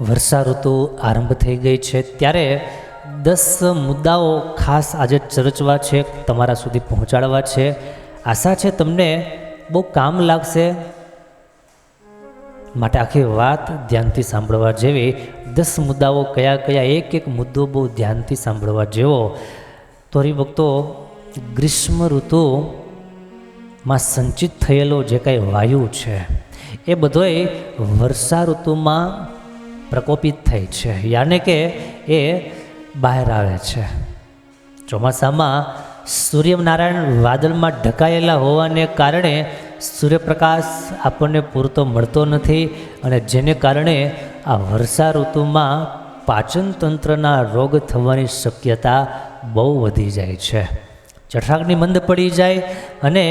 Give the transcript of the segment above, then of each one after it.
વર્ષા ઋતુ આરંભ થઈ ગઈ છે. ત્યારે દસ મુદ્દાઓ ખાસ આજે ચર્ચવા છે, તમારા સુધી પહોંચાડવા છે. આશા છે તમને બહુ કામ લાગશે માટે આખી વાત ધ્યાનથી સાંભળવા જેવી. દસ મુદ્દાઓ કયા કયા એક એક મુદ્દો બહુ ધ્યાનથી સાંભળવા જેવો. તો હરિભક્તો, ગ્રીષ્મ ઋતુમાં સંચિત થયેલો જે કાંઈ વાયુ છે, એ બધોય વર્ષા ઋતુમાં પ્રકોપિત થઈ છે. યાને કે એ બહાર આવે છે. ચોમાસામાં સૂર્યનારાયણ વાદળમાં ઢકાયેલા હોવાને કારણે સૂર્યપ્રકાશ આપણને પૂરતો મળતો નથી અને જેને કારણે આ વર્ષા ઋતુમાં પાચનતંત્રના રોગ થવાની શક્યતા બહુ વધી જાય છે. જઠરાગ્નિ મંદ પડી જાય અને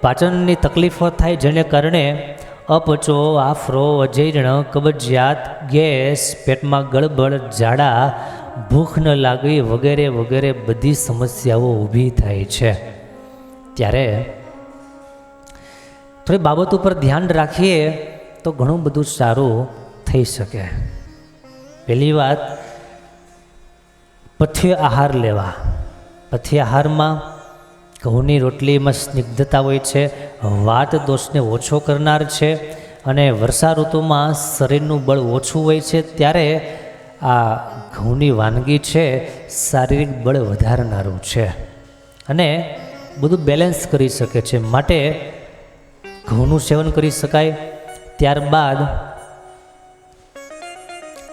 પાચનની તકલીફો થાય જેને કારણે અપચો, આફરો, અજીર્ણ, કબજિયાત, ગેસ, પેટમાં ગડબડ ઝાડા, ભૂખ ન લાગવી વગેરે વગેરે બધી સમસ્યાઓ ઊભી થાય છે. ત્યારે થોડી બાબત ઉપર ધ્યાન રાખીએ તો ઘણું બધું સારું થઈ શકે. પહેલી વાત, પથ્ય આહાર લેવા. પથ્ય આહારમાં ઘઉંની રોટલીમાં સ્નિગ્ધતા હોય છે, વાત દોષને ઓછો કરનાર છે અને વર્ષા ઋતુમાં શરીરનું બળ ઓછું હોય છે, ત્યારે આ ઘઉંની વાનગી છે શારીરિક બળ વધારનારું છે. અને બધું બેલેન્સ કરી શકે છે. માટે ઘઉંનું સેવન કરી શકાય. ત્યારબાદ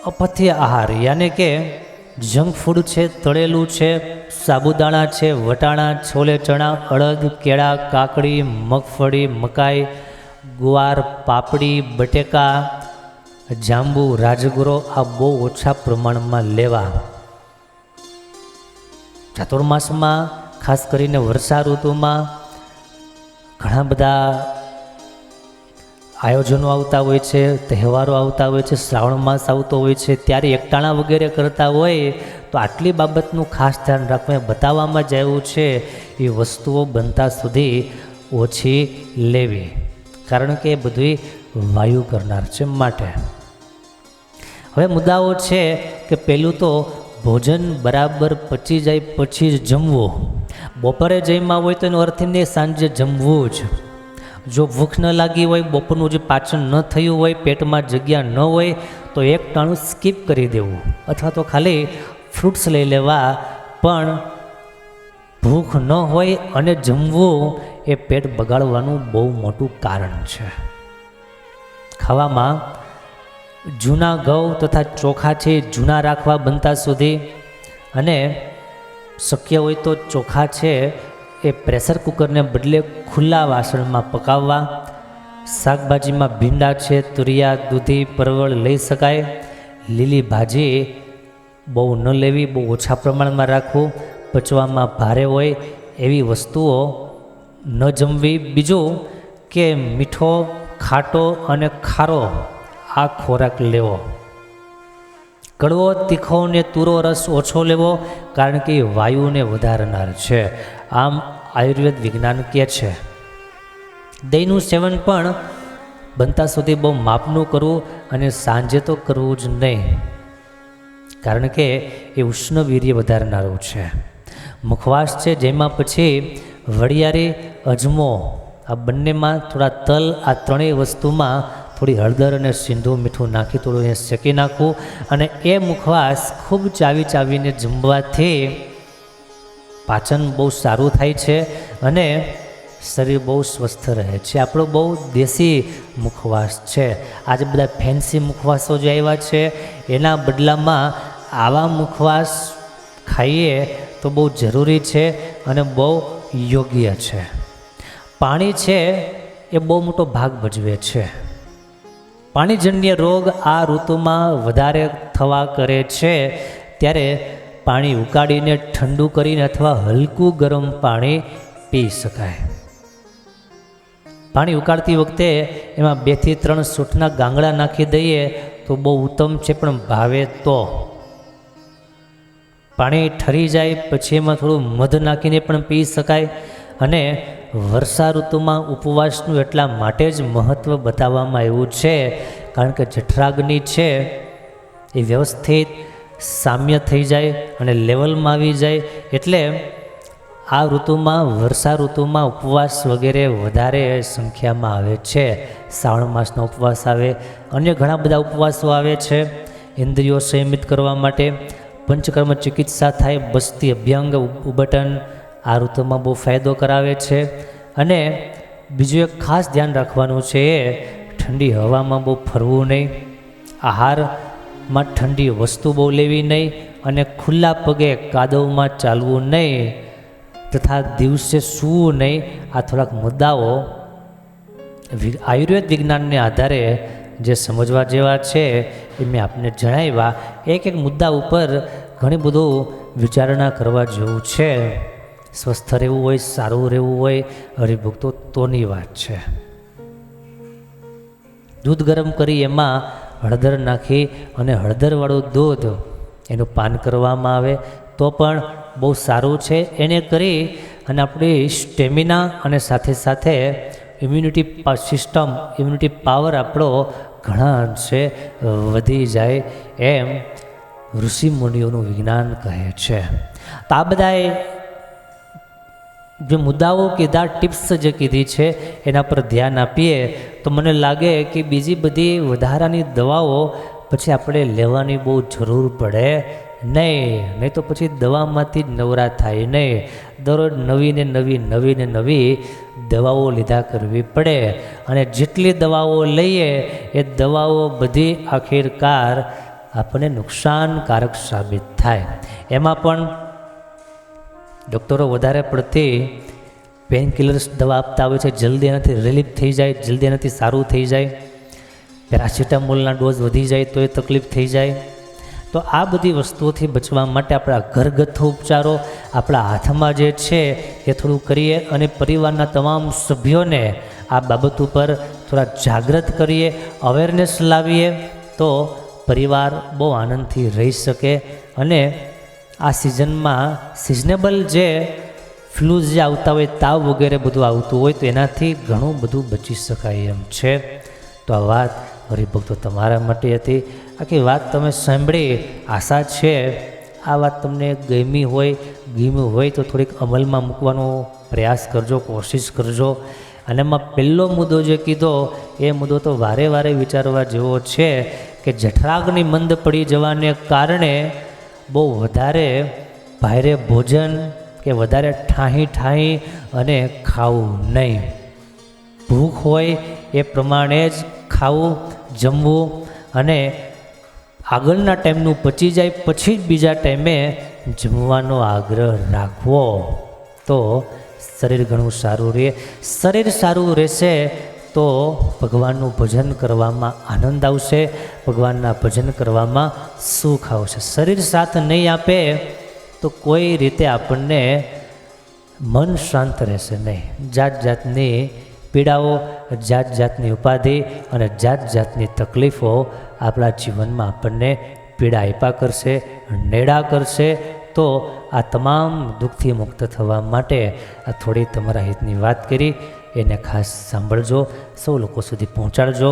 અપથ્ય આહાર, યાને કે જંક ફૂડ છે, તળેલું છે, સાબુદાણા છે, વટાણા, છોલે, ચણા, અડદ, કેળા, કાકડી, મગફળી, મકાઈ, ગુવાર, પાપડી, બટેકા, જાંબુ, રાજગરો આ બહુ ઓછા પ્રમાણમાં લેવા. ચાતુર્માસમાં ખાસ કરીને વર્ષા ઋતુમાં ઘણા બધા આયોજનો આવતા હોય છે, તહેવારો આવતા હોય છે, શ્રાવણ માસ આવતો હોય છે, ત્યારે એકટાણા વગેરે કરતા હોય, તો આટલી બાબતનું ખાસ ધ્યાન રાખવું બતાવવામાં જ છે, એ વસ્તુઓ બનતા સુધી ઓછી લેવી. કારણ કે એ બધી વાયુ કરનાર છે માટે. હવે મુદ્દાઓ છે કે પહેલું તો ભોજન બરાબર પચી જાય પછી જ જમવું. બપોરે જમ્યા હોય તો એનો અર્થ નહીં, સાંજે જમવું જ. જો ભૂખ ન લાગી હોય, બપોરનું જે પાચન ન થયું હોય, પેટમાં જગ્યા ન હોય, તો એક ટાણું સ્કીપ કરી દેવું. અથવા તો ખાલી ફ્રૂટ્સ લઈ લેવા, પણ ભૂખ ન હોય અને જમવું એ પેટ બગાડવાનું બહુ મોટું કારણ છે. ખાવામાં જૂના ઘઉં તથા ચોખા છે, જૂના રાખવા બનતા સુધી, અને શક્ય હોય તો ચોખા છે એ પ્રેશર કુકરને બદલે ખુલ્લા વાસણમાં પકાવવા, શાકભાજીમાં ભીંડા છે, તુરિયા, દૂધી, પરવળ લઈ શકાય. લીલી ભાજી બહુ ન લેવી, બહુ ઓછા પ્રમાણમાં રાખવું, પચવામાં ભારે હોય એવી વસ્તુઓ ન જમવી. બીજું કે મીઠો, ખાટો અને ખારો આ ખોરાક લેવો. કડવો, તીખો ને તુરો રસ ઓછો લેવો, કારણ કે વાયુને વધારનાર છે. આમ આયુર્વેદ વિજ્ઞાન કહે છે, દહીંનું સેવન પણ બનતા સુધી બહુ માપનું કરવું અને સાંજે તો કરવું જ નહીં, કારણ કે એ ઉષ્ણ વીર્ય વધારનારું છે. મુખવાસ છે જેમાં પછી વડિયારી, અજમો, આ બંનેમાં થોડા તલ, આ ત્રણેય વસ્તુમાં થોડી હળદર અને સિંધુ મીઠું નાખી થોડું એ શેકી નાખવું અને એ મુખવાસ ખૂબ ચાવી ચાવીને જમવાથી પાચન બહુ સારું થાય છે અને શરીર બહુ સ્વસ્થ રહે છે. આપણો બહુ દેશી મુખવાસ છે. આજે બધા ફેન્સી મુખવાસો જે આવ્યા છે, એના બદલામાં આવા મુખવાસ ખાઈએ તો બહુ જરૂરી છે અને બહુ યોગ્ય છે. પાણી છે એ બહુ મોટો ભાગ ભજવે છે. પાણીજન્ય રોગ આ ઋતુમાં વધારે થવા કરે છે, ત્યારે પાણી ઉકાળીને ઠંડુ કરીને અથવા હલકું ગરમ પાણી પી શકાય. પાણી ઉકાળતી વખતે એમાં બેથી ત્રણ સૂઠના ગાંગડા નાખી દઈએ તો બહુ ઉત્તમ છે, પણ ભાવે તો. પાણી ઠરી જાય પછી એમાં થોડું મધ નાખીને પણ પી શકાય અને વર્ષા ઋતુમાં ઉપવાસનું એટલા માટે જ મહત્ત્વ બતાવવામાં આવ્યું છે, કારણ કે જઠરાગ્નિ છે, એ વ્યવસ્થિત સામ્ય થઈ જાય અને લેવલમાં આવી જાય એટલે આ ઋતુમાં, વર્ષા ઋતુમાં ઉપવાસ વગેરે વધારે સંખ્યામાં આવે છે. શ્રાવણ માસનો ઉપવાસ આવે. અન્ય ઘણા બધા ઉપવાસો આવે છે. ઇન્દ્રિયો સંયમિત કરવા માટે, પંચકર્મ ચિકિત્સા થાય, બસ્તી અભ્યંગ ઉબટન આ ઋતુમાં બહુ ફાયદો કરાવે છે. અને બીજું એક ખાસ ધ્યાન રાખવાનું છે એ ઠંડી હવામાં બહુ ફરવું નહીં. આહારમાં ઠંડી વસ્તુ બહુ લેવી નહીં અને ખુલ્લા પગે કાદવમાં ચાલવું નહીં. તથા દિવસે સૂવું નહીં. આ થોડાક મુદ્દાઓ આયુર્વેદ વિજ્ઞાનને આધારે જે સમજવા જેવા છે એ મેં આપને જણાવ્યા. એક એક મુદ્દા ઉપર ઘણી બધું વિચારણા કરવા જેવું છે. સ્વસ્થ રહેવું હોય, સારું રહેવું હોય, હરિભક્તો, તોની વાત છે. દૂધ ગરમ કરી એમાં હળદર નાખી અને હળદરવાળું દૂધ એનું પાન કરવામાં આવે તો પણ બહુ સારું છે. એને કરી અને આપણી સ્ટેમિના અને સાથે સાથે ઇમ્યુનિટી સિસ્ટમ ઇમ્યુનિટી પાવર આપણો ઘણા અંશે વધી જાય એમ ઋષિ મુનિઓનું વિજ્ઞાન કહે છે. તો આ બધાએ જે મુદ્દાઓ કીધા ટિપ્સ જે કીધી છે, એના પર ધ્યાન આપીએ, તો મને લાગે કે બીજી બધી વધારાની દવાઓ પછી આપણે લેવાની બહુ જરૂર પડે નહીં. નહીં તો પછી દવામાંથી જ નવરા થાય નહીં. દરરોજ નવી ને નવી નવી ને નવી દવાઓ લીધા કરવી પડે. અને જેટલી દવાઓ લઈએ, એ દવાઓ બધી આખિરકાર આપણને નુકસાનકારક સાબિત થાય. એમાં પણ ડૉક્ટરો વધારે પડતી પેનકિલર્સ દવા આપતા હોય છે. જલ્દી એનાથી રિલીફ થઈ જાય, જલ્દી એનાથી સારું થઈ જાય. પેરાસિટામોલના ડોઝ વધી જાય તો એ તકલીફ થઈ જાય. તો આ બધી વસ્તુઓથી બચવા માટે આપણા ઘરગથ્થુ ઉપચારો, આપણા હાથમાં જે છે એ થોડું કરીએ અને પરિવારના તમામ સભ્યોને આ બાબત ઉપર થોડા જાગૃત કરીએ અવેરનેસ લાવીએ તો પરિવાર બહુ આનંદથી રહી શકે અને આ સિઝનમાં સિઝનેબલ જે ફ્લૂઝ જે આવતા હોય, તાવ વગેરે બધું આવતું હોય, તો એનાથી ઘણું બધું બચી શકાય એમ છે. તો આ વાત હરિભક્તો તમારા માટે હતી. આખી વાત તમે સાંભળી, આશા છે આ વાત તમને ગમી હોય ગમી હોય તો થોડીક અમલમાં મૂકવાનો પ્રયાસ કરજો, કોશિશ કરજો. અને એમાં પહેલો મુદ્દો જે કીધો, એ મુદ્દો તો વારે વારે વિચારવા જેવો છે કે જઠરાગની મંદ પડી જવાને કારણે બહુ વધારે ભારે ભોજન કે વધારે ઠાહી ઠાહી અને ખાવું નહીં. ભૂખ હોય એ પ્રમાણે જ ખાવું, જમવું અને આગળના ટાઈમનું પચી જાય પછી જ બીજા ટાઈમે જમવાનો આગ્રહ રાખવો. તો શરીર ઘણું સારું રહે. શરીર સારું રહેશે તો ભગવાનનું ભજન કરવામાં આનંદ આવશે, ભગવાનના ભજન કરવામાં સુખ આવશે. શરીર સાથ નહીં આપે તો કોઈ રીતે આપણને મન શાંત રહેશે નહીં. જાત જાતની પીડાઓ જાત જાતની ઉપાધિ અને જાત જાતની તકલીફો આપણા જીવનમાં આપણને પીડા આપ્યા કરશે, નેડા કરશે. તો આ તમામ દુઃખથી મુક્ત થવા માટે આ થોડી તમારા હિતની વાત કરી. એને ખાસ સાંભળજો સૌ લોકો સુધી પહોંચાડજો.